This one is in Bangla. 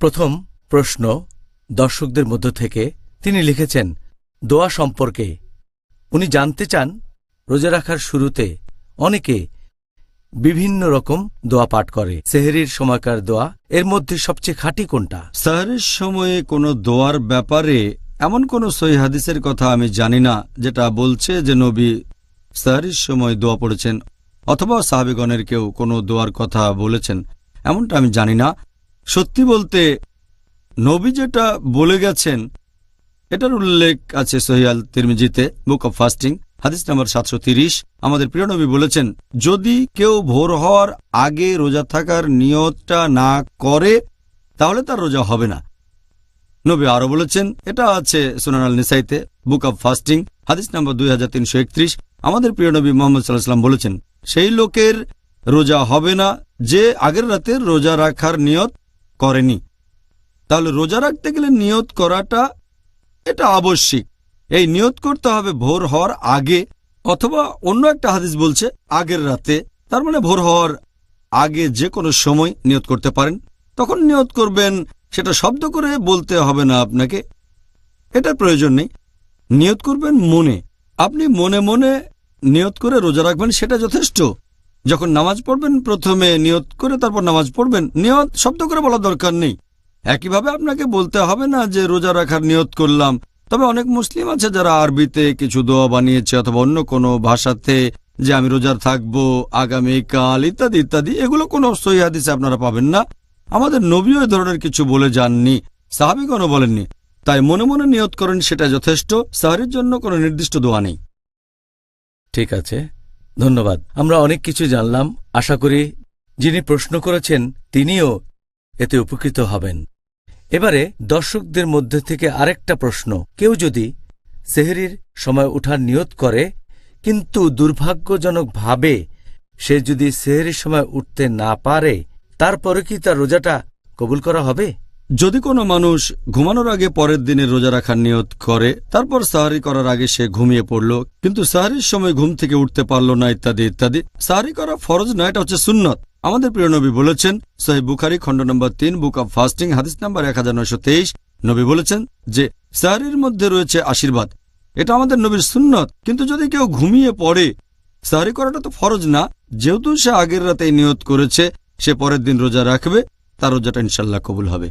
প্রথম প্রশ্ন দর্শকদের মধ্য থেকে তিনি লিখেছেন, দোয়া সম্পর্কে। উনি জানতে চান, রোজা রাখার শুরুতে অনেকে বিভিন্ন রকম দোয়া পাঠ করে। সেহেরির সময়কার দোয়া, এর মধ্যে সবচেয়ে খাঁটি কোনটা? সাহরের সময়ে কোনো দোয়ার ব্যাপারে এমন কোনো সহি হাদিসের কথা আমি জানি না, যেটা বলছে যে নবী সাহরির সময় দোয়া পড়েছেন, অথবা সাহাবিগণের কেউ কোনো দোয়ার কথা বলেছেন, এমনটা আমি জানি না। সত্যি বলতে, নবী যেটা বলে গেছেন, এটার উল্লেখ আছে সহিয়াল তিরমিজিতে বুক অব ফাস্টিং হাদিস নাম্বার সাতশো আমাদের প্রিয় নবী বলেছেন, যদি কেউ ভোর হওয়ার আগে রোজা থাকার নিয়তটা না করে, তাহলে তার রোজা হবে না। নবী আরও বলেছেন, এটা আছে সুনানাল নিসাইতে বুক অব ফাস্টিং হাদিস নাম্বার দুই হাজার তিনশো একত্রিশ। আমাদের প্রিয় নবী মোহাম্মদ সাল্লাহাম বলেছেন, সেই লোকের রোজা হবে না যে আগের রাতে রোজা রাখার নিয়ত করেনি। তাহলে রোজা রাখতে গেলে নিয়ত করাটা এটা আবশ্যিক। এই নিয়ত করতে হবে ভোর হওয়ার আগে অথবা অন্য একটা হাদিস বলছে, আগের রাতে, তার মানে ভোর হওয়ার আগে যে কোনো সময় নিয়ত করতে পারেন। তখন নিয়ত করবেন, সেটা শব্দ করে বলতে হবে না আপনাকে। এটার প্রয়োজন নেই। নিয়ত করবেন মনে। আপনি মনে মনে নিয়ত করে রোজা রাখবেন, সেটা যথেষ্ট। যখন নামাজ পড়বেন, প্রথমে নিয়ত করে তারপর নামাজ পড়বেন। নিয়ত, শব্দ করে বলার দরকার নেই। একইভাবে আপনাকে বলতে হবে না যে রোজা রাখার নিয়ত করলাম। তবে অনেক মুসলিম আছে যারা আরবিতে কিছু দোয়া বানিয়েছে অথবা অন্য কোনো ভাষাতে যে আমি রোজার থাকব আগামীকাল ইত্যাদি ইত্যাদি। এগুলো কোনো সহি হাদিসে আপনারা পাবেন না। আমাদের নবীও ধরনের কিছু বলে যাননি। সাহাবিগণও বলেননি। তাই মনে মনে নিয়ত করেন সেটা যথেষ্ট। সাহারির জন্য কোনো নির্দিষ্ট দোয়া নেই। ঠিক আছে। ধন্যবাদ। আমরা অনেক কিছু জানলাম। আশা করি যিনি প্রশ্ন করেছেন, তিনিও এতে উপকৃত হবেন। এবারে দর্শকদের মধ্যে থেকে আরেকটা প্রশ্ন। কেউ যদি সেহেরির সময় উঠার নিয়ত করে, কিন্তু দুর্ভাগ্যজনকভাবে সে যদি সেহেরির সময় উঠতে না পারে, তারপরে কি তার রোজাটা কবুল করা হবে? যদি কোনো মানুষ ঘুমানোর আগে পরের দিনে রোজা রাখার নিয়ত করে, তারপর সাহারি করার আগে সে ঘুমিয়ে পড়ল, কিন্তু সাহারির সময় ঘুম থেকে উঠতে পারল না, ইত্যাদি ইত্যাদি। সাহারি করা ফরজ না এটা হচ্ছে সুন্নত। আমাদের প্রিয় নবী বলেছেন সহি বুখারি, খণ্ড নম্বর তিন, বুক অব ফাস্টিং, হাদিস নাম্বার এক নবী বলেছেন যে, সাহারির মধ্যে রয়েছে আশীর্বাদ। এটা আমাদের নবীর সুন্নত, কিন্তু যদি কেউ ঘুমিয়ে পড়ে, সাহারি করাটা তো ফরজ না। যেহেতু সে আগের রাতে নিয়ত করেছে, সে পরের দিন রোজা রাখবে, তার রোজাটা ইনশাল্লাহ কবুল হবে।